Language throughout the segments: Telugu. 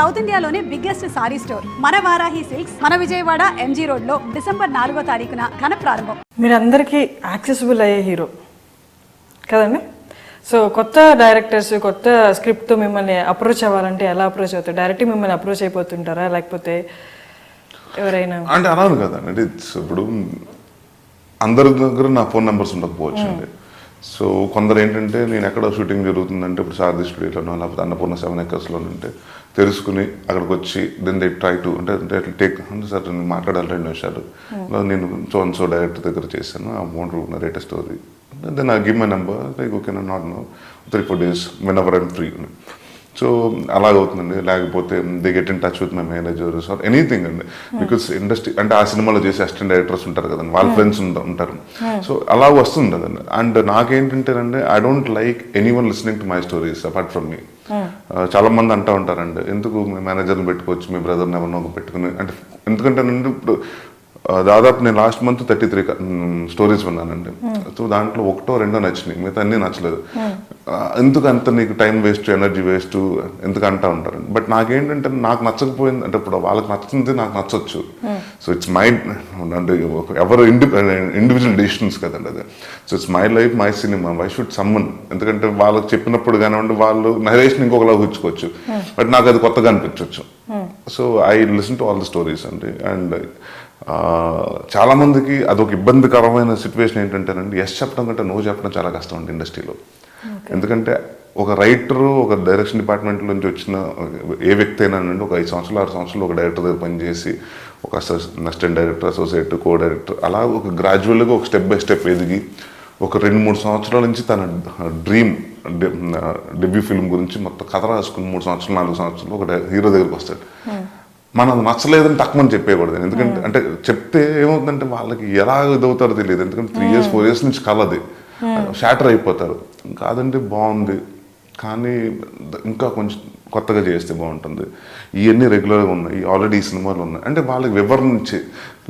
సౌత్ ఇండియాలోనే బిగ్గెస్ట్ సారీ స్టోర్. మన వారాహి సిల్క్స్ మన విజయవాడ ఎంజీ రోడ్లో డిసెంబర్ నాలుగో తారీఖున ఘన ప్రారంభం. మీరందరికీ యాక్సెసిబుల్ అయ్యే హీరో కదండి? సో కొత్త డైరెక్టర్స్ కొత్త స్క్రిప్ట్తో మిమ్మల్ని అప్రోచ్ అవ్వాలంటే ఎలా అప్రోచ్ అవుతారు? డైరెక్ట్ మిమ్మల్ని అప్రోచ్ అయిపోతుంటారా? లేకపోతే ఎవరైనా అంటే అంటే it's ఇప్పుడు అందరి దగ్గర నా ఫోన్ నెంబర్స్ ఉండకపోవచ్చు అండి సో కొందరు ఏంటంటే నేను ఎక్కడ షూటింగ్ జరుగుతుందంటే ఇప్పుడు శారది స్టూడియోలోనో లేకపోతే అన్నపూర్ణ సెవెన్ ఎకర్స్లో ఉంటే తెలుసుకుని అక్కడికి వచ్చి దెన్ దే ట్రై టు అంటే అంటే టేక్ అంటే సార్ నేను మాట్లాడాలి రెండు నిమిషాలు. నేను సో అండ్ సో డైరెక్టర్ దగ్గర చేశాను ఆ Mont narrate story then I give my number like okay not no three four days whenever I'm free so అలాగవుతుందండి. లేకపోతే they get in touch with my managers or anything అండి. బికాస్ ఇండస్ట్రీ అంటే ఆ సినిమాలో చేసే అసిస్టెంట్ డైరెక్టర్స్ ఉంటారు కదండి. వాళ్ళ ఫ్రెండ్స్ ఉంటారు. సో అలా వస్తుంది కదండి and నాకేంటంటేనండి I don't like any one listening to my stories apart from me చాలా మంది అంటూ ఉంటారండి. ఎందుకు మీ మేనేజర్ని పెట్టుకోవచ్చు మీ బ్రదర్ని ఎవరినో ఒక పెట్టుకుని? అంటే ఎందుకంటే నుండి ఇప్పుడు దాదాపు నేను last month thirty three stories విన్నానండి. సో దాంట్లో ఒకటో రెండో నచ్చినాయి మిగతా అన్నీ నచ్చలేదు. ఎందుకు అంత నీకు టైం వేస్ట్ ఎనర్జీ వేస్ట్ ఎందుకు అంటా ఉంటారు? బట్ నాకేంటంటే నాకు నచ్చకపోయింది అంటే ఇప్పుడు వాళ్ళకి నచ్చింది నాకు నచ్చొచ్చు. సో ఇట్స్ మై అంటే ఎవరు ఇండి ఇండివిజువల్ డెసిషన్స్ కదండి అది. So it's my life my cinema why should someone. ఎందుకంటే వాళ్ళకి చెప్పినప్పుడు కానివ్వండి వాళ్ళు నరేషన్ ఇంకొకలా ఊహించుకోవచ్చు. బట్ నాకు అది కొత్తగా అనిపించవచ్చు so I listen to all the stories అండి. అండ్ చాలా మందికి అదొక ఇబ్బందికరమైన సిచ్యువేషన్ ఏంటంటేనండి ఎస్ చెప్పడం కంటే నో చెప్పడం చాలా కష్టం అండి ఇండస్ట్రీలో ఎందుకంటే ఒక రైటర్ ఒక డైరెక్షన్ డిపార్ట్మెంట్ నుంచి వచ్చిన ఏ వ్యక్తి అయినా అండి ఒక ఐదు సంవత్సరాలు ఆరు సంవత్సరాలు ఒక డైరెక్టర్ దగ్గర పనిచేసి ఒక assistant director associate co director అలా ఒక గ్రాడ్యువల్గా ఒక స్టెప్ బై స్టెప్ ఎదిగి ఒక రెండు మూడు సంవత్సరాల నుంచి తన డ్రీమ్ డెబ్యూ ఫిల్మ్ గురించి మొత్తం కథ రాసుకుని మూడు సంవత్సరాలు నాలుగు సంవత్సరాలు ఒక హీరో దగ్గరికి వస్తాడు. మనం నచ్చలేదని తక్కువని చెప్పేయకూడదు. ఎందుకంటే అంటే చెప్తే ఏమవుతుందంటే వాళ్ళకి ఎలా ఇదవుతారో తెలియదు. ఎందుకంటే త్రీ ఇయర్స్ ఫోర్ ఇయర్స్ నుంచి కలది. షాటర్ అయిపోతారు. కాదంటే బాగుంది. కానీ ఇంకా కొంచెం కొత్తగా చేస్తే బాగుంటుంది. ఇవన్నీ రెగ్యులర్గా ఉన్నాయి. ఆల్రెడీ ఈ సినిమాలు ఉన్నాయి. అంటే వాళ్ళకి వివరణ ఇచ్చి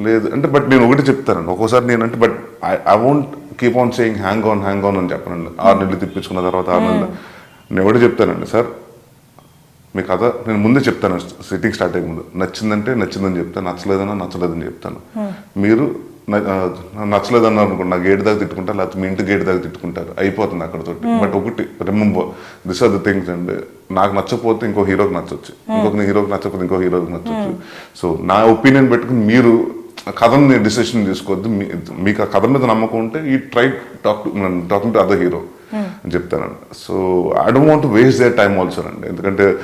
లేదు. అంటే బట్ నేను ఒకటి చెప్తానండి. ఒక్కోసారి నేను అంటే but I I won't keep on saying hang on hang on అని చెప్పనండి. ఆరు నెలలు తిప్పించుకున్న తర్వాత ఆరు నెలలు. నేను ఒకటి చెప్తానండి సార్ మీ కథ నేను ముందే చెప్తాను సిట్టింగ్ స్టార్ట్ అయ్యే ముందు. నచ్చిందంటే నచ్చిందని చెప్తాను నచ్చలేదన్నా నచ్చలేదని చెప్తాను. మీరు న- ఆ, నచ్చలేదన్నారు అనుకోండి నా గేట్ దాకా తిట్టుకుంటారు లేకపోతే మీ ఇంటి గేట్ దాకా తిట్టుకుంటారు అయిపోతుంది అక్కడతోటి. బట్ ఒకటి remember this are the things అండి నాకు నచ్చకపోతే ఇంకో హీరోకి నచ్చొచ్చు. ఇంకొక హీరోకి నచ్చకపోతే ఇంకో హీరోకి నచ్చొచ్చు. సో నా ఒపీనియన్ పెట్టుకుని మీరు కథని డిసిషన్ తీసుకోవద్దు మీకు ఆ కథ మీద నమ్మకం ఉంటే ఈ try talk talking to other hero అని చెప్తానండి. So I don't want waste their time also అండి ఎందుకంటే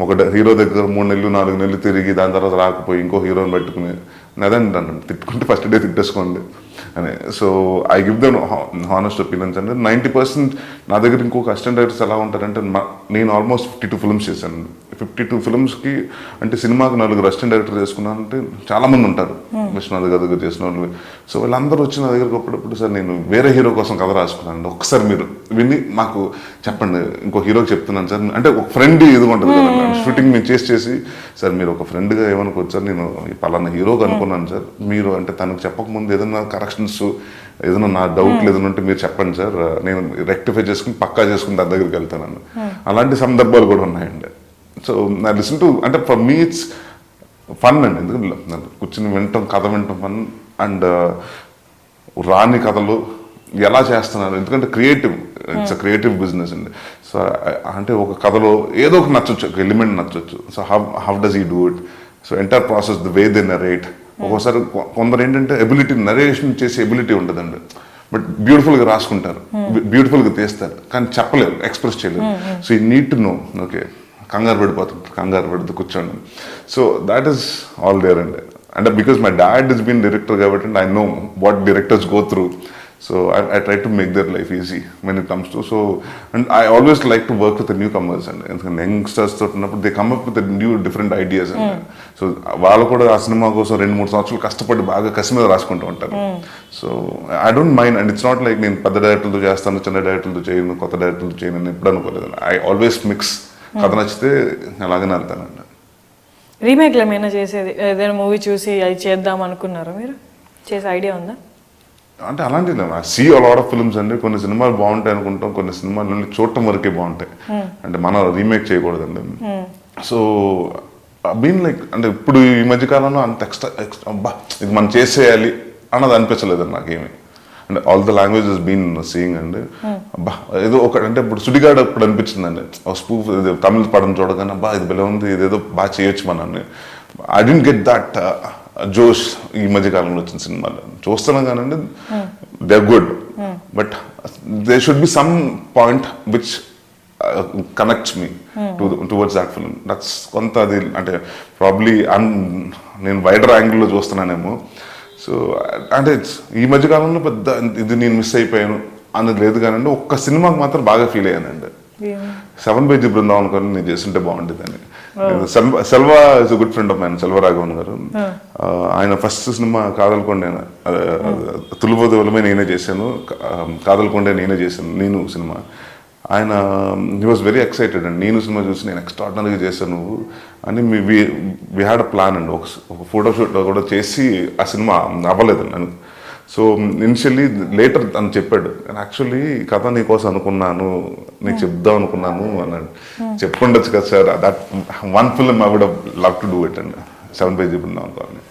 ఒక హీరో దగ్గర మూడు నెలలు నాలుగు నెలలు తిరిగి దాని తర్వాత రాకపోయి ఇంకో హీరోని పెట్టుకుని అదండి నన్ను తిట్టుకుంటే ఫస్ట్ డే తిట్టేసుకోండి అని. So I give them honest opinions అంటే నైంటీ పర్సెంట్ నా దగ్గర ఇంకొక అసిస్టెంట్ డైరెక్టర్స్ ఎలా ఉంటారంటే నేను ఆల్మోస్ట్ ఫిఫ్టీ టూ ఫిల్మ్స్ చేశాను. ఫిఫ్టీ టూ ఫిల్మ్స్కి అంటే సినిమాకి నలుగురు అసిస్టెంట్ డైరెక్టర్ చేసుకున్నానంటే చాలా మంది ఉంటారు. విశ్వనాథ్ గారి దగ్గర చేసిన వాళ్ళు. సో వాళ్ళందరూ వచ్చి నా దగ్గరకు అప్పుడప్పుడు సార్ నేను వేరే హీరో కోసం కథ రాసుకున్నాను. ఒకసారి మీరు విని మాకు చెప్పండి. ఇంకో హీరోకి చెప్తున్నాను సార్. అంటే ఒక ఫ్రెండ్ ఇది ఉంటుంది కదా షూటింగ్ మేము చేసి చేసి సార్ మీరు ఒక ఫ్రెండ్గా ఏమనుకోవచ్చు సార్. నేను ఈ పలానా హీరోకి అనుకున్నాను సార్. మీరు అంటే తనకు చెప్పకముందు ఏదైనా కరెక్షన్స్ ఏదైనా నా డౌట్లు ఏదైనా ఉంటే మీరు చెప్పండి సార్. నేను రెక్టిఫై చేసుకుని పక్కా చేసుకుని దాని దగ్గరికి వెళ్తాను అలాంటి సందర్భాలు కూడా ఉన్నాయండి. సో నా లిసన్ టు అంటే ఫర్ మీ ఇట్స్ ఫన్ అండి. ఎందుకంటే కూర్చుని వింటాం కథ వింటాం ఫన్ అండ్ రాని కథలు ఎలా చేస్తున్నారు? ఎందుకంటే క్రియేటివ్ ఇట్స్ క్రియేటివ్ బిజినెస్ అండి. సో అంటే ఒక కథలో ఏదో ఒక నచ్చొచ్చు ఒక element నచ్చొచ్చు. So how how does he do it so entire process the way they narrate ఒక్కోసారి కొందరు ఏంటంటే ఎబిలిటీ నరేషన్ చేసే ఎబిలిటీ ఉంటుందండి. బట్ బ్యూటిఫుల్గా రాసుకుంటారు. బ్యూటిఫుల్గా తీస్తారు. కానీ చెప్పలేరు ఎక్స్ప్రెస్ చేయలేరు. సో ఈ నీడ్ టు నో ఓకే కంగారు పడిపోతుంది కంగారు పడుతూ కూర్చోండి. So that is all there అండి అంటే because my dad is been director కాబట్టి and I know what directors go through so I try to make their life easy when it comes to so and I always like to work with newcomers అండి ఎందుకంటే యంగ్స్టర్స్తో ఉన్నప్పుడు they come up with new different ideas అండి సో వాళ్ళు కూడా ఆ సినిమా కోసం రెండు మూడు సంవత్సరాలు కష్టపడి బాగా కసి మీద రాసుకుంటూ ఉంటారు. So I don't mind and it's not like నేను పెద్ద డైరెక్టర్లతో చేస్తాను చిన్న డైరెక్టర్లతో చేయను కొత్త డైరెక్టర్లతో చేయను అని ఎప్పుడు అనుకోలేదు. ఐ ఆల్వేస్ మిక్స్ కథ నచ్చితే అలాగనే వెళ్తానండి రీమేక్లు ఏమైనా చేసేది? ఏదైనా మూవీ చూసి అది చేద్దాం అనుకున్నారా మీరు? చేసే ఐడియా ఉందా? అంటే అలాంటివి లేవు సీ లాట్ ఆఫ్ ఫిల్మ్స్ అండి. కొన్ని సినిమాలు బాగుంటాయి అనుకుంటాం. కొన్ని సినిమాలు నుండి చూడటం వరకే బాగుంటాయి. అంటే మనం రీమేక్ చేయకూడదండి. సో బీన్ లైక్ అంటే ఇప్పుడు ఈ మధ్య కాలంలో అంత ఎక్స్ట్రా ఎక్స్ట్రా అబ్బా ఇది మనం చేసేయాలి అన్నది అనిపించలేదు నాకేమి. అంటే all the languages been seeing అండి. అబ్బా ఏదో ఒక అంటే ఇప్పుడు సుడిగాడు ఇప్పుడు అనిపించిందండి? ఒక స్పూఫ్ తమిళ పడం చూడగానే అబ్బా ఇది భలే ఉంది ఇదేదో బాగా చేయొచ్చు మనల్ని. ఐ డెంట్ గెట్ దట్ జోష్ ఈ మధ్య కాలంలో వచ్చిన సినిమాలు. చూస్తున్నాం కానండి they are good but they should be some point which connects me to towards that film that's కొంత అది అంటే ప్రాబ్లీ అన్ నేను వైడర్ యాంగిల్లో చూస్తున్నానేమో. సో అంటే ఈ మధ్య కాలంలో పెద్ద ఇది నేను మిస్ అయిపోయాను అన్నది లేదు కానండి ఒక్క సినిమాకి మాత్రం బాగా ఫీల్ అయ్యానండి. సెవెన్ పేజీ బృందావన్ గారు నేను చేస్తుంటే బాగుంటుందని Selva Selva is good friend of mine Selva Raghavan గారు. ఆ, ఆయన ఫస్ట్ సినిమా కాదలకొండే తులుబోదు వలమే నేనే చేశాను. కాదలకొండే నేనే చేశాను నేను సినిమా ఆయన హీ వాజ్ వెరీ ఎక్సైటెడ్ అండి. నేను సినిమా చూసి నేను ఎక్స్ట్రాడినరీగా చేశాను నువ్వు అని మీ వి హ్యాడ్ అ ప్లాన్ అండి. ఒక ఫోటోషూట్ కూడా చేసి ఆ సినిమా అవ్వలేదు నన్ను. సో ఇనిషియల్లీ లేటర్ తను చెప్పాడు యాక్చువల్లీ కథ నీకోసం అనుకున్నాను నీకు చెప్దాం అనుకున్నాను అన్నాడు. చెప్పుండొచ్చు కదా sir that one film I would love to do it అండి సెవెన్ పేజీ బృందావన్ కాలనీ